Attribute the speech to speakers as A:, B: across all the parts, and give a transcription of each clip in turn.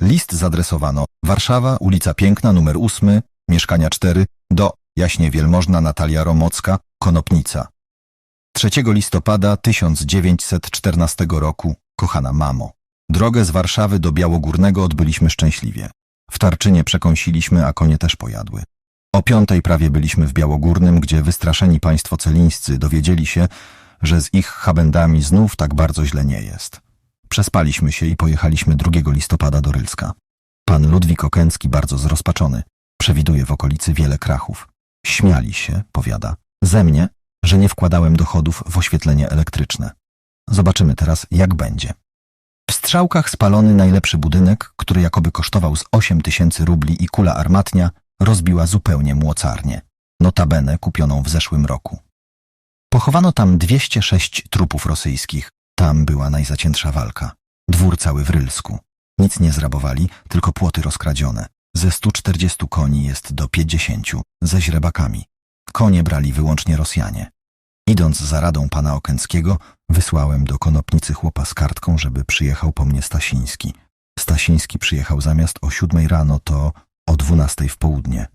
A: List zadresowano Warszawa, ulica Piękna, numer 8, mieszkania 4, do Jaśnie Wielmożna Natalia Romocka, Konopnica. 3 listopada 1914 roku, kochana mamo. Drogę z Warszawy do Białogórnego odbyliśmy szczęśliwie. W Tarczynie przekąsiliśmy, a konie też pojadły. O piątej prawie byliśmy w Białogórnym, gdzie wystraszeni państwo celińscy dowiedzieli się, że z ich habendami znów tak bardzo źle nie jest. Przespaliśmy się i pojechaliśmy 2 listopada do Rylska. Pan Ludwik Okęcki, bardzo zrozpaczony, przewiduje w okolicy wiele krachów. Śmiali się, powiada, ze mnie, że nie wkładałem dochodów w oświetlenie elektryczne. Zobaczymy teraz, jak będzie. W strzałkach spalony najlepszy budynek, który jakoby kosztował z 8 tysięcy rubli i kula armatnia rozbiła zupełnie młocarnię, notabene kupioną w zeszłym roku. Pochowano tam 206 trupów rosyjskich, tam była najzaciętsza walka. Dwór cały w Rylsku. Nic nie zrabowali, tylko płoty rozkradzione. Ze 140 koni jest do 50, ze źrebakami. Konie brali wyłącznie Rosjanie. Idąc za radą pana Okęckiego, wysłałem do konopnicy chłopa z kartką, żeby przyjechał po mnie Stasiński. Stasiński przyjechał zamiast o siódmej rano, to o dwunastej w południe.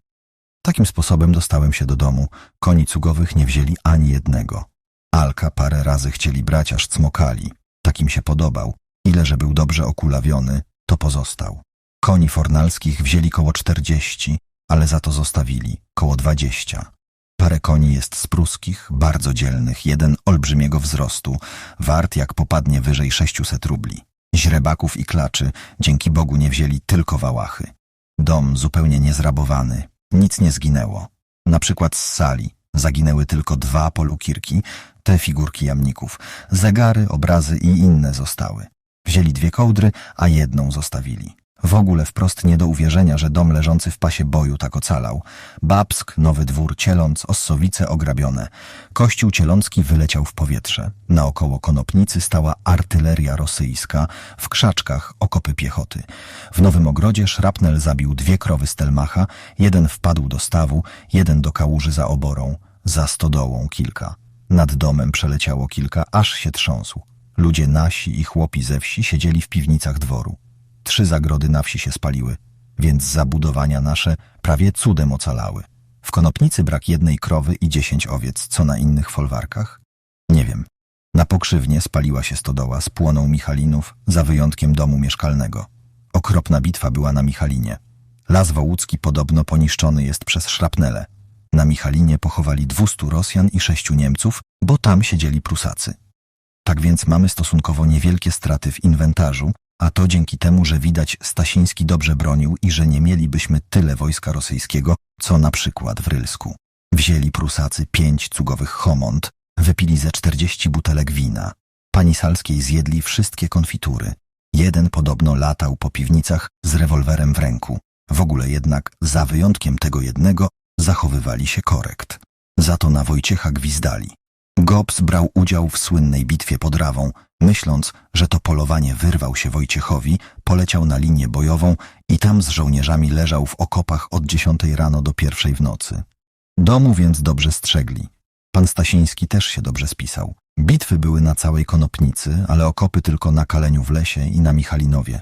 A: Takim sposobem dostałem się do domu. Koni cugowych nie wzięli ani jednego. Alka parę razy chcieli brać, aż cmokali. Takim się podobał. Ile, że był dobrze okulawiony, to pozostał. Koni fornalskich wzięli koło czterdzieści, ale za to zostawili koło dwadzieścia. Parę koni jest z pruskich, bardzo dzielnych, jeden olbrzymiego wzrostu, wart jak popadnie wyżej sześciuset rubli. Źrebaków i klaczy dzięki Bogu nie wzięli tylko wałachy. Dom zupełnie niezrabowany, nic nie zginęło. Na przykład z sali zaginęły tylko dwa polukirki, te figurki jamników. Zegary, obrazy i inne zostały. Wzięli dwie kołdry, a jedną zostawili. W ogóle wprost nie do uwierzenia, że dom leżący w pasie boju tak ocalał. Babsk, Nowy Dwór, Cieląc, Ossowice ograbione. Kościół cielącki wyleciał w powietrze. Naokoło konopnicy stała artyleria rosyjska, w krzaczkach okopy piechoty. W Nowym Ogrodzie szrapnel zabił dwie krowy Stelmacha, jeden wpadł do stawu, jeden do kałuży za oborą, za stodołą kilka. Nad domem przeleciało kilka, aż się trząsł. Ludzie nasi i chłopi ze wsi siedzieli w piwnicach dworu. Trzy zagrody na wsi się spaliły, więc zabudowania nasze prawie cudem ocalały. W konopnicy brak jednej krowy i dziesięć owiec, co na innych folwarkach? Nie wiem. Na pokrzywnie spaliła się stodoła, spłonął Michalinów, za wyjątkiem domu mieszkalnego. Okropna bitwa była na Michalinie. Las Wołucki podobno poniszczony jest przez szrapnele. Na Michalinie pochowali dwustu Rosjan i sześciu Niemców, bo tam siedzieli Prusacy. Tak więc mamy stosunkowo niewielkie straty w inwentarzu, a to dzięki temu, że widać Stasiński dobrze bronił i że nie mielibyśmy tyle wojska rosyjskiego, co na przykład w Rylsku. Wzięli Prusacy pięć cugowych homont, wypili ze czterdzieści butelek wina. Pani Salskiej zjedli wszystkie konfitury. Jeden podobno latał po piwnicach z rewolwerem w ręku. W ogóle jednak, za wyjątkiem tego jednego, zachowywali się korekt. Za to na Wojciecha gwizdali. Gobs brał udział w słynnej bitwie pod Rawą. Myśląc, że to polowanie wyrwał się Wojciechowi, poleciał na linię bojową i tam z żołnierzami leżał w okopach od dziesiątej rano do pierwszej w nocy. Domu więc dobrze strzegli. Pan Stasiński też się dobrze spisał. Bitwy były na całej Konopnicy, ale okopy tylko na Kaleniu w lesie i na Michalinowie.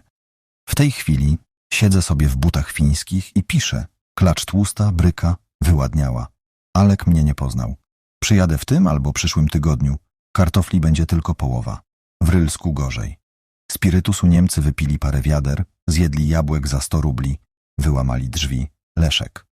A: W tej chwili siedzę sobie w butach fińskich i piszę. Klacz tłusta, bryka, wyładniała. Alek mnie nie poznał. Przyjadę w tym albo przyszłym tygodniu. Kartofli będzie tylko połowa. W Rylsku gorzej. Spirytusu Niemcy wypili parę wiader, zjedli jabłek za sto rubli, wyłamali drzwi. Leszek.